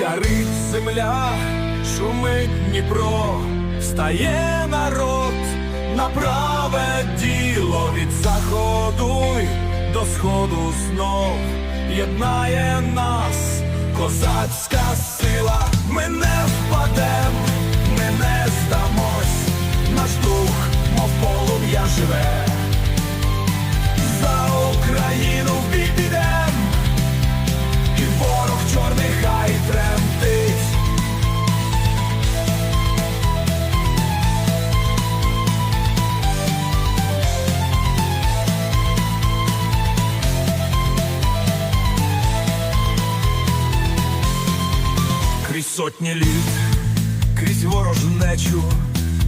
Горить земля, шумить Дніпро, встає народ на праве діло. Від заходу й до сходу знов єднає нас козацька сила. Ми не впадем, сотні літ, крізь ворожнечу,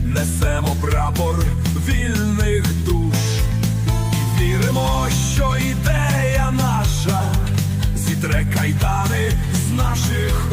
несемо прапор вільних душ. І віримо, що ідея наша. Зітре кайдани з наших